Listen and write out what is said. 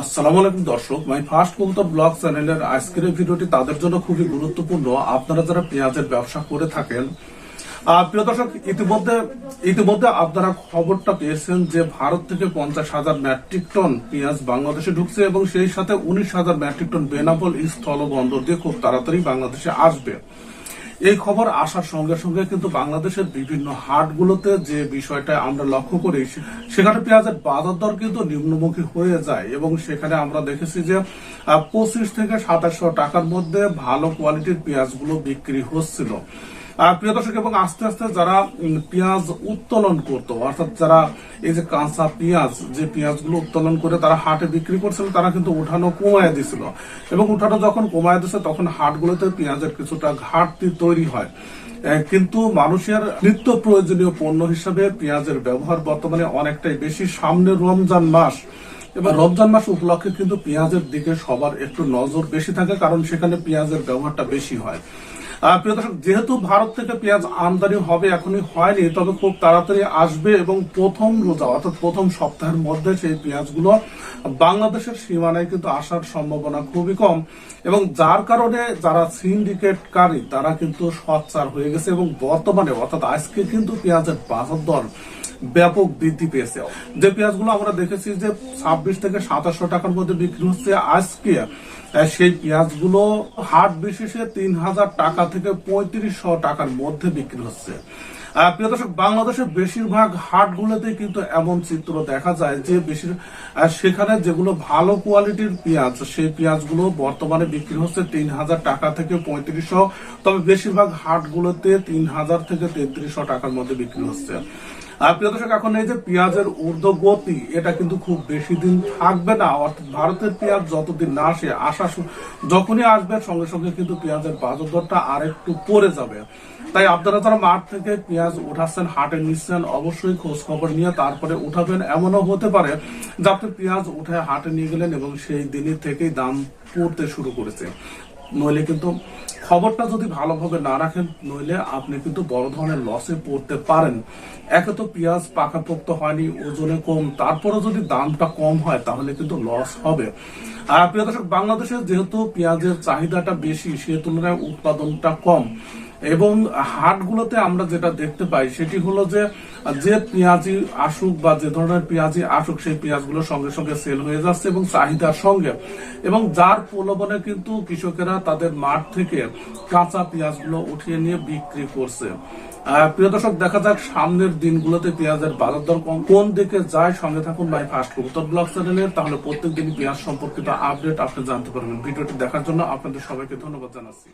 আসসালামু আলাইকুম দর্শক, মাই ফার্স্ট কবুতর ব্লগ চ্যানেলের আজকের ভিডিওটি তাদের জন্য খুবই গুরুত্বপূর্ণ। আপনারা যারা পেঁয়াজের ব্যবসা করে থাকেন প্রিয় দর্শক, ইতিমধ্যে ইতিমধ্যে আপনারা খবরটা পেয়েছেন যে ভারত থেকে পঞ্চাশ হাজার মেট্রিক টন পেঁয়াজ বাংলাদেশে ঢুকছে এবং সেই সাথে উনিশ হাজার মেট্রিক টন বেনাপোল স্থল বন্দর দিয়ে খুব তাড়াতাড়ি বাংলাদেশে আসবে। এই খবর আসার সঙ্গে সঙ্গে কিন্তু বাংলাদেশের বিভিন্ন হাটগুলোতে যে বিষয়টা আমরা লক্ষ্য করি, সেখানে পেঁয়াজের বাজার দর কিন্তু নিম্নমুখী হয়ে যায় এবং সেখানে আমরা দেখেছি যে পঁচিশ থেকে সাতাশশো টাকার মধ্যে ভালো কোয়ালিটির পেঁয়াজগুলো বিক্রি হচ্ছিল। প্রিয় দর্শক, এবং আস্তে আস্তে যারা পেঁয়াজ উত্তোলন করতো, অর্থাৎ যারা এই যে কাঁচা পেঁয়াজ, যে পেঁয়াজগুলো উত্তোলন করে তারা হাটে বিক্রি করছিল, তারা কিন্তু উঠানো কমায় দিছিল। এবং উঠানো যখন কমায় দিছে, তখন হাটগুলোতে পেঁয়াজের কিছুটা ঘাটতি তৈরি হয়। কিন্তু মানুষের নিত্য প্রয়োজনীয় পণ্য হিসাবে পেঁয়াজের ব্যবহার বর্তমানে অনেকটাই বেশি। সামনে রমজান মাস, এবার রমজান মাস উপলক্ষে কিন্তু পেঁয়াজের দিকে সবার একটু নজর বেশি থাকে, কারণ সেখানে পেঁয়াজের ব্যবহারটা বেশি হয়। প্রিয় দর্শক, যেহেতু ভারত থেকে পেঁয়াজ আমদানি হবে এখনই হয়নি, তবে খুব তাড়াতাড়ি আসবে এবং প্রথম রোজা, অর্থাৎ প্রথম সপ্তাহের মধ্যে সেই পেঁয়াজগুলো বাংলাদেশের সীমানায় কিন্তু আসার সম্ভাবনা খুবই কম এবং যার কারণে যারা সিন্ডিকেটকারী, তারা কিন্তু সচ্চার হয়ে গেছে এবং বর্তমানে, অর্থাৎ আজকে কিন্তু পেঁয়াজের বাজার দর ব্যাপক বৃদ্ধি পেয়েছে। যে পেঁয়াজগুলো আমরা দেখেছি যে ছাব্বিশ থেকে সাতাশশো টাকার মধ্যে বিক্রি হচ্ছে আজকে সেই পেঁয়াজগুলো হাট বিশেষে তিন হাজার টাকা থেকে পঁয়ত্রিশশো টাকার মধ্যে বিক্রি হচ্ছে। প্রিয় দর্শক, বাংলাদেশের বেশিরভাগ হাটগুলোতে কিন্তু এমন চিত্র দেখা যায় যে বেশির সেখানে যেগুলো ভালো কোয়ালিটির পেঁয়াজ, সেই পেঁয়াজগুলো বর্তমানে বিক্রি হচ্ছে তিন হাজার টাকা থেকে পঁয়ত্রিশশো, তবে বেশিরভাগ হাটগুলোতে তিন হাজার থেকে তেত্রিশশো টাকার মধ্যে বিক্রি হচ্ছে। প্রিয় দর্শক, এখন এই যে পেঁয়াজের ঊর্ধ্বগতি, এটা কিন্তু খুব বেশি দিন থাকবে না। অর্থাৎ ভারতের পেঁয়াজ যতদিন না আসে আসা যখনই আসবে, সঙ্গে সঙ্গে কিন্তু পেঁয়াজের বাজার দরটা আর একটু পড়ে যাবে। তাই আপনারা যারা মাঠ থেকে পেঁয়াজ উঠাচ্ছেন, হাটে নিচ্ছেন, অবশ্যই খোঁজ খবর নিয়ে তারপরে উঠাবেন। এমনও হতে পারে যে আপনি পেঁয়াজ উঠে হাটে নিয়ে গেলেন এবং সেই দিনই থেকেই দাম পড়তে শুরু করেছে। নইলে কিন্তু খবরটা যদি ভালোভাবে না রাখেন, নইলে আপনি কিন্তু বড় ধরনের লসে পড়তে পারেন। একে তো পেঁয়াজ পাকাপোক্ত হয়নি, ওজনে কম তারপরে যদি দামটা কম হয়, তাহলে কিন্তু লস হবে। আর প্রিয় দর্শক, বাংলাদেশে যেহেতু পেঁয়াজের চাহিদাটা বেশি, সে তুলনায় উৎপাদনটা কম। এবং হাটগুলোতে আমরা যেটা দেখতে পাই, সেটি হলো যে যে পেঁয়াজি আসুক বা যে ধরনের পেঁয়াজি আসুক, সেই পেঁয়াজগুলো সঙ্গে সঙ্গে সেল হয়ে যাচ্ছে এবং চাহিদার সঙ্গে। এবং যার প্রলোভনে কিন্তু কৃষকেরা তাদের মাঠ থেকে কাঁচা পেঁয়াজগুলো উঠিয়ে নিয়ে বিক্রি করছে। প্রিয় দর্শক, দেখা যাক সামনের দিনগুলোতে পেঁয়াজের বাজার দর কোন দিকে যায়। সঙ্গে থাকুন ভাই ফার্স্ট কবুতর ব্লগ চ্যানেলের তাহলে প্রত্যেক দিন পেঁয়াজ সম্পর্কিত আপডেট আপনি জানতে পারবেন। ভিডিওটি দেখার জন্য আপনাদের সবাইকে ধন্যবাদ জানাচ্ছি।